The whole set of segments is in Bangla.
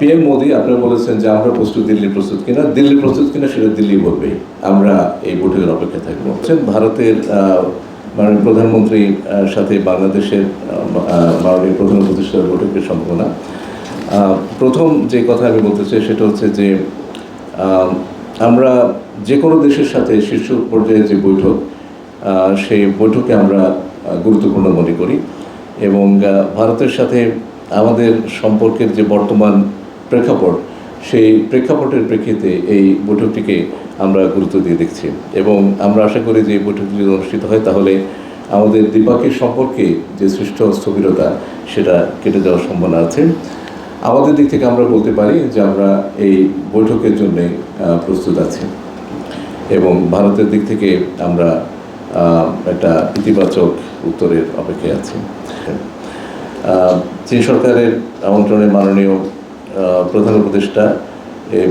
পিএম মোদী আপনারা বলেছেন যে আমরা প্রস্তুত দিল্লি প্রস্তুত কিনা দিল্লি প্রস্তুত কিনা সেটা দিল্লি বলবে। আমরা এই বৈঠকের অপেক্ষায় থাকব। ভারতের মাননীয় প্রধানমন্ত্রীর সাথে বাংলাদেশের মাননীয় প্রধান উপদেষ্টার বৈঠকের সম্ভাবনা। প্রথম যে কথা আমি বলতে চাই সেটা হচ্ছে যে আমরা যে কোনো দেশের সাথে শীর্ষ পর্যায়ে যে বৈঠক সেই বৈঠকে আমরা গুরুত্বপূর্ণ মনে করি। এবং ভারতের সাথে আমাদের সম্পর্কের যে বর্তমান প্রেক্ষাপট, সেই প্রেক্ষাপটের প্রেক্ষিতে এই বৈঠকটিকে আমরা গুরুত্ব দিয়ে দেখছি। এবং আমরা আশা করি যে এই বৈঠকটি যদি অনুষ্ঠিত হয়, তাহলে আমাদের দ্বিপাক্ষিক সম্পর্কে যে সৃষ্ট স্থবিরতা, সেটা কেটে যাওয়ার সম্ভাবনা আছে। আমাদের দিক থেকে আমরা বলতে পারি যে আমরা এই বৈঠকের জন্য প্রস্তুত আছি। এবং ভারতের দিক থেকে আমরা একটা ইতিবাচক উত্তরের অপেক্ষায় আছি। চীন সরকারের আমন্ত্রণে মাননীয় প্রধান উপদেষ্টা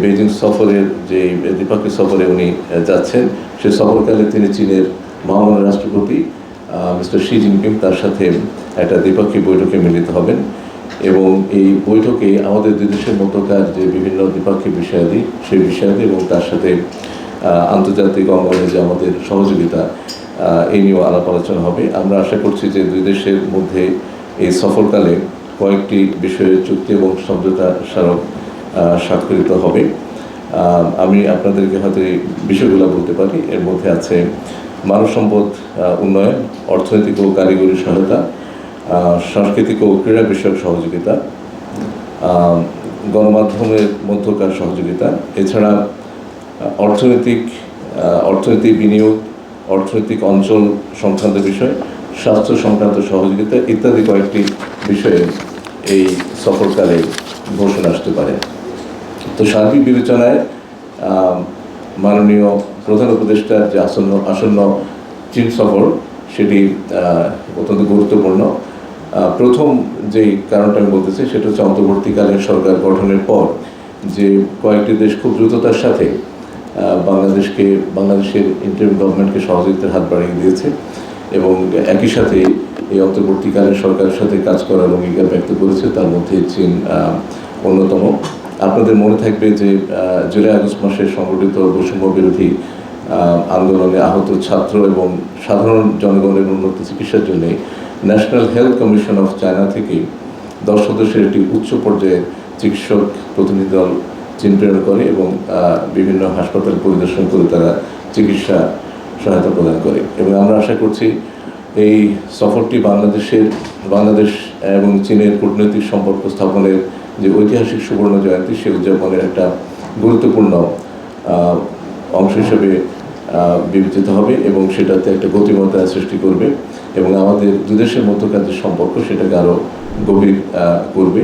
বেজিং সফরের যে দ্বিপাক্ষিক সফরে উনি যাচ্ছেন, সে সফরকালে তিনি চীনের মহামান্য রাষ্ট্রপতি মিস্টার শি জিনপিং তার সাথে একটা দ্বিপাক্ষিক বৈঠকে মিলিত হবেন। এবং এই বৈঠকে আমাদের দুই দেশের মধ্যকার যে বিভিন্ন দ্বিপাক্ষিক বিষয়াদি, সেই বিষয়াদি এবং তার সাথে আন্তর্জাতিক অঙ্গনে যে আমাদের সহযোগিতা এই নিয়েও আলাপ আলোচনা হবে। আমরা আশা করছি যে দুই দেশের মধ্যে এই সফরকালে কয়েকটি বিষয়ে চুক্তি এবং সমঝোতা স্মারক স্বাক্ষরিত হবে। আমি আপনাদেরকে হয়তো এই বিষয়গুলো বলতে পারি। এর মধ্যে আছে মানব সম্পদ উন্নয়ন অর্থনৈতিক ও কারিগরি সহায়তা সাংস্কৃতিক ও ক্রীড়া বিষয়ক সহযোগিতা গণমাধ্যমের মধ্যকার সহযোগিতা এছাড়া অর্থনৈতিক আহ, অর্থনৈতিক বিনিয়োগ অর্থনৈতিক অঞ্চল সংক্রান্ত বিষয় স্বাস্থ্য সংক্রান্ত সহযোগিতা ইত্যাদি কয়েকটি বিষয়ে এই সফরকালে ঘোষণা আসতে পারে। তো সার্বিক বিবেচনায় মাননীয় প্রধান উপদেষ্টার যে আসন্ন আসন্ন চীন সফর, সেটি অত্যন্ত গুরুত্বপূর্ণ। প্রথম যেই কারণটা আমি বলতেছি, সেটা হচ্ছে অন্তর্বর্তীকালীন সরকার গঠনের পর যে কয়েকটি দেশ খুব দ্রুততার সাথে বাংলাদেশকে, বাংলাদেশের ইন্টারিম গভর্নমেন্টকে সহযোগিতার হাত বাড়িয়ে দিয়েছে। এবং একই সাথে এই অন্তর্বর্তীকালীন সরকারের সাথে কাজ করার অঙ্গীকার ব্যক্ত করেছে, তার মধ্যে চীন অন্যতম। আপনাদের মনে থাকবে যে জুলাই আগস্ট মাসে সংগঠিত বৈষম্য বিরোধী আন্দোলনে আহত ছাত্র এবং সাধারণ জনগণের উন্নত চিকিৎসার জন্য national health commission of China থেকে দশ সদস্যের একটি উচ্চ পর্যায়ের চিকিৎসক প্রতিনিধি দল চীন প্রেরণ করে এবং বিভিন্ন হাসপাতাল পরিদর্শন করে তারা চিকিৎসা সহায়তা প্রদান করে। এবং আমরা আশা করছি এই সফরটি বাংলাদেশের, বাংলাদেশ এবং চীনের কূটনৈতিক সম্পর্ক স্থাপনের যে ঐতিহাসিক সুবর্ণ জয়ন্তী, সে উদযাপনের একটা গুরুত্বপূর্ণ অংশ হিসেবে বিবেচিত হবে এবং সেটাতে একটা গতিমত্তা সৃষ্টি করবে এবং আমাদের দুদেশের মধ্যকার যে সম্পর্ক, সেটাকে আরও গভীর করবে।